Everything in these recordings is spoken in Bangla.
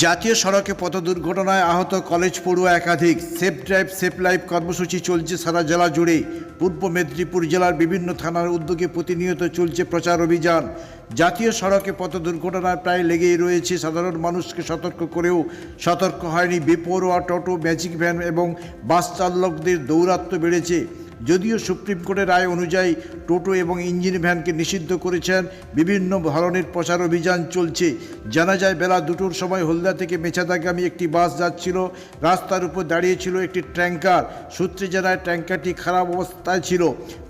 জাতীয় সড়কে পথ দুর্ঘটনায় আহত কলেজ পড়ুয়া একাধিক সেফ ড্রাইভ, সেফ লাইফ কর্মসূচি চলছে সারা জেলা জুড়ে পূর্ব মেদিনীপুর জেলার বিভিন্ন থানার উদ্যোগে প্রতিনিয়ত চলছে প্রচার অভিযান। জাতীয় সড়কে পথ দুর্ঘটনায় প্রায় লেগেই রয়েছে সাধারণ মানুষকে সতর্ক করেও সতর্ক হয়নি। বেপরোয়া টোটো, ম্যাজিক ভ্যান এবং বাস চালকদের দৌরাত্ম্য বেড়েছে। যদিও সুপ্রিম কোর্টের রায় অনুযায়ী টোটো এবং ইঞ্জিন ভ্যানকে নিষিদ্ধ করেছেন, বিভিন্ন ধরনের প্রচার অভিযান চলছে। জানা যায়, বেলা দুটোর সময় হলদা থেকে মেছাদাগামী একটি বাস যাচ্ছিল, রাস্তার উপর দাঁড়িয়েছিল একটি ট্যাঙ্কার। সূত্রে জানায়, ট্যাঙ্কারটি খারাপ অবস্থায় ছিল।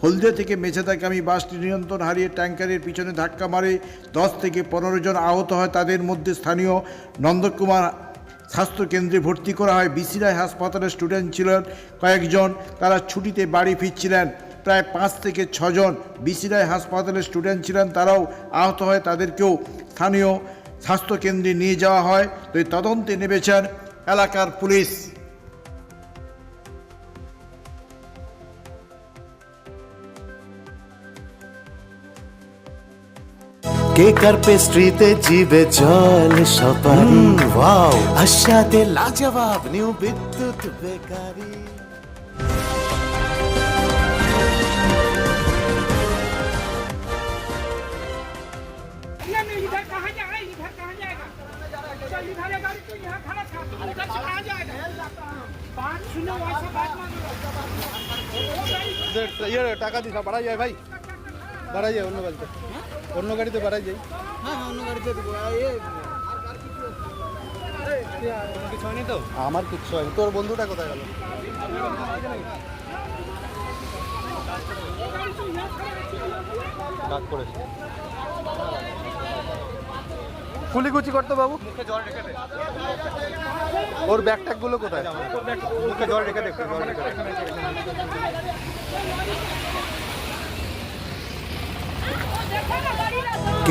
হলদা থেকে মেছাদাগামী বাসটি নিয়ন্ত্রণ হারিয়ে ট্যাঙ্কারের পিছনে ধাক্কা মারে। দশ থেকে পনেরো জন আহত হয়, তাদের মধ্যে স্থানীয় নন্দকুমার স্বাস্থ্য কেন্দ্রে ভর্তি করা হয়। বিসিরাই হাসপাতালের স্টুডেন্ট ছিলেন কয়েকজন। তারা ছুটিতে বাড়ি ফিরছিলেন। প্রায় পাঁচ থেকে ছজন বিসি রায় হাসপাতালের স্টুডেন্ট ছিলেন। তারাও আহত হয়। তাদেরকেও স্থানীয় স্বাস্থ্যকেন্দ্রে নিয়ে যাওয়া হয়। তো তদন্তে নেমেছেন এলাকার পুলিশ। কেকার পেস্ট্রিতে জিবে জল সপারি ওয়াও আশাতে লাজবাব নিউ বিদ্যুৎ বেকারি ये नहीं इधर कहाँ जाएगा इधर বাড়াই যায় অন্য গাড়িতে। অন্য গাড়িতে বাড়াই যাই হ্যাঁ হ্যাঁ অন্য গাড়িতে কিছু তো আমার কিচ্ছু হয়নি। তোর বন্ধুটা কোথায় গেল? ডাক করেছে। কুলিকুচি করতো বাবু? ওর ব্যাগ ট্যাগগুলো কোথায়? মুখে জল রেখে দে।